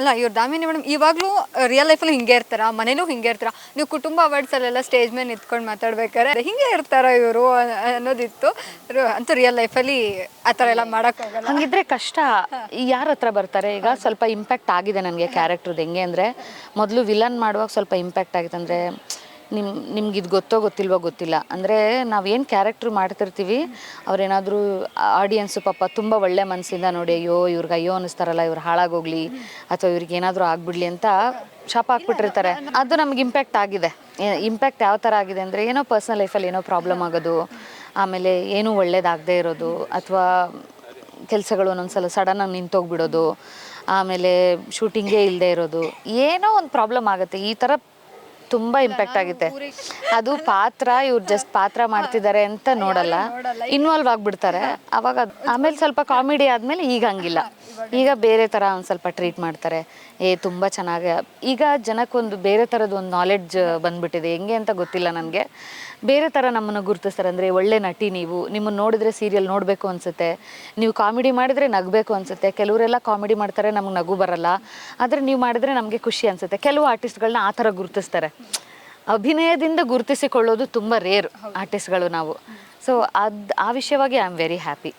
ಅಲ್ಲ ಇವ್ರು ದಾಮಿನಿ ಮೇಡಮ್ ಇವಾಗಲೂ ರಿಯಲ್ ಲೈಫಲ್ಲಿ ಹಿಂಗೆ ಇರ್ತಾರ? ಮನೇಲೂ ಹಿಂಗೆ ಇರ್ತಾರ? ನೀವು ಕುಟುಂಬ ಅವಾರ್ಡ್ಸಲ್ಲೆಲ್ಲ ಸ್ಟೇಜ್ ಮೇಲೆ ನಿಂತ್ಕೊಂಡು ಮಾತಾಡ್ಬೇಕಾರೆ ಹಿಂಗೆ ಇರ್ತಾರ ಇವರು ಅನ್ನೋದಿತ್ತು. ಅಂತೂ ರಿಯಲ್ ಲೈಫಲ್ಲಿ ಆ ಥರ ಎಲ್ಲ ಮಾಡೋಕ್ಕಾಗಲ್ಲ. ಹಂಗಿದ್ರೆ ಕಷ್ಟ. ಯಾರ ಹತ್ರ ಬರ್ತಾರೆ? ಈಗ ಸ್ವಲ್ಪ ಇಂಪ್ಯಾಕ್ಟ್ ಆಗಿದೆ ನನಗೆ ಕ್ಯಾರೆಕ್ಟ್ರದ್ದು ಹೆಂಗೆ ಅಂದರೆ ಮೊದಲು ವಿಲನ್ ಮಾಡುವಾಗ ಸ್ವಲ್ಪ ಇಂಪ್ಯಾಕ್ಟ್ ಆಗಿದೆ ಅಂದರೆ ನಿಮ್ ನಿಮ್ಗೆ ಇದು ಗೊತ್ತೋ ಗೊತ್ತಿಲ್ವೋ ಗೊತ್ತಿಲ್ಲ. ಅಂದರೆ ನಾವೇನು ಕ್ಯಾರೆಕ್ಟ್ರ್ ಮಾಡ್ತಿರ್ತೀವಿ, ಅವ್ರೇನಾದರೂ ಆಡಿಯನ್ಸು ಪಾಪ ತುಂಬ ಒಳ್ಳೆ ಮನಸ್ಸಿಂದ ನೋಡಿ, ಅಯ್ಯೋ, ಇವ್ರಿಗೆ ಅಯ್ಯೋ ಅನ್ನಿಸ್ತಾರಲ್ಲ, ಇವ್ರು ಹಾಳಾಗೋಗ್ಲಿ, ಅಥವಾ ಇವ್ರಿಗೆ ಏನಾದರೂ ಆಗ್ಬಿಡ್ಲಿ ಅಂತ ಶಾಪ್ ಹಾಕ್ಬಿಟ್ಟಿರ್ತಾರೆ. ಅದು ನಮ್ಗೆ ಇಂಪ್ಯಾಕ್ಟ್ ಆಗಿದೆ. ಇಂಪ್ಯಾಕ್ಟ್ ಯಾವ ಥರ ಆಗಿದೆ ಅಂದರೆ, ಏನೋ ಪರ್ಸ್ನಲ್ ಲೈಫಲ್ಲಿ ಏನೋ ಪ್ರಾಬ್ಲಮ್ ಆಗೋದು, ಆಮೇಲೆ ಏನೂ ಒಳ್ಳೇದಾಗದೇ ಇರೋದು, ಅಥವಾ ಕೆಲಸಗಳು ಒಂದೊಂದ್ಸಲ ಸಡನ್ನಾಗಿ ನಿಂತೋಗ್ಬಿಡೋದು, ಆಮೇಲೆ ಶೂಟಿಂಗೇ ಇಲ್ಲದೆ ಇರೋದು, ಏನೋ ಒಂದು ಪ್ರಾಬ್ಲಮ್ ಆಗುತ್ತೆ. ಈ ಥರ ತುಂಬ ಇಂಪ್ಯಾಕ್ಟ್ ಆಗುತ್ತೆ. ಅದು ಪಾತ್ರ, ಇವ್ರು ಜಸ್ಟ್ ಪಾತ್ರ ಮಾಡ್ತಿದ್ದಾರೆ ಅಂತ ನೋಡಲ್ಲ. ಇನ್ವಾಲ್ವ್ ಆಗ್ಬಿಡ್ತಾರೆ. ಅವಾಗ ಆಮೇಲೆ ಸ್ವಲ್ಪ ಕಾಮಿಡಿ ಆದಮೇಲೆ ಈಗ ಹಂಗಿಲ್ಲ. ಈಗ ಬೇರೆ ಥರ ಒಂದು ಸ್ವಲ್ಪ ಟ್ರೀಟ್ ಮಾಡ್ತಾರೆ. ಏ, ತುಂಬ ಚೆನ್ನಾಗಿ ಈಗ ಜನಕ್ಕೊಂದು ಬೇರೆ ತರದ ಒಂದು ನಾಲೆಡ್ಜ್ ಬಂದ್ಬಿಟ್ಟಿದೆ. ಹೆಂಗೆ ಅಂತ ಗೊತ್ತಿಲ್ಲ ನನಗೆ. ಬೇರೆ ಥರ ನಮ್ಮನ್ನು ಗುರುತಿಸ್ತಾರೆ. ಅಂದರೆ ಒಳ್ಳೆ ನಟಿ ನೀವು. ನಿಮ್ಮನ್ನು ನೋಡಿದ್ರೆ ಸೀರಿಯಲ್ ನೋಡಬೇಕು ಅನಿಸುತ್ತೆ. ನೀವು ಕಾಮಿಡಿ ಮಾಡಿದರೆ ನಗಬೇಕು ಅನ್ಸುತ್ತೆ. ಕೆಲವರೆಲ್ಲ ಕಾಮಿಡಿ ಮಾಡ್ತಾರೆ, ನಮ್ಗೆ ನಗು ಬರಲ್ಲ. ಆದರೆ ನೀವು ಮಾಡಿದ್ರೆ ನಮಗೆ ಖುಷಿ ಅನ್ಸುತ್ತೆ. ಕೆಲವು ಆರ್ಟಿಸ್ಟ್ಗಳನ್ನ ಆ ಥರ ಗುರುತಿಸ್ತಾರೆ. ಅಭಿನಯದಿಂದ ಗುರುತಿಸಿಕೊಳ್ಳೋದು ತುಂಬ ರೇರ್ ಆರ್ಟಿಸ್ಟ್ಗಳು ನಾವು. ಸೊ ಅದು ಆ ವಿಷಯವಾಗಿ ಐ ಆಮ್ ವೆರಿ ಹ್ಯಾಪಿ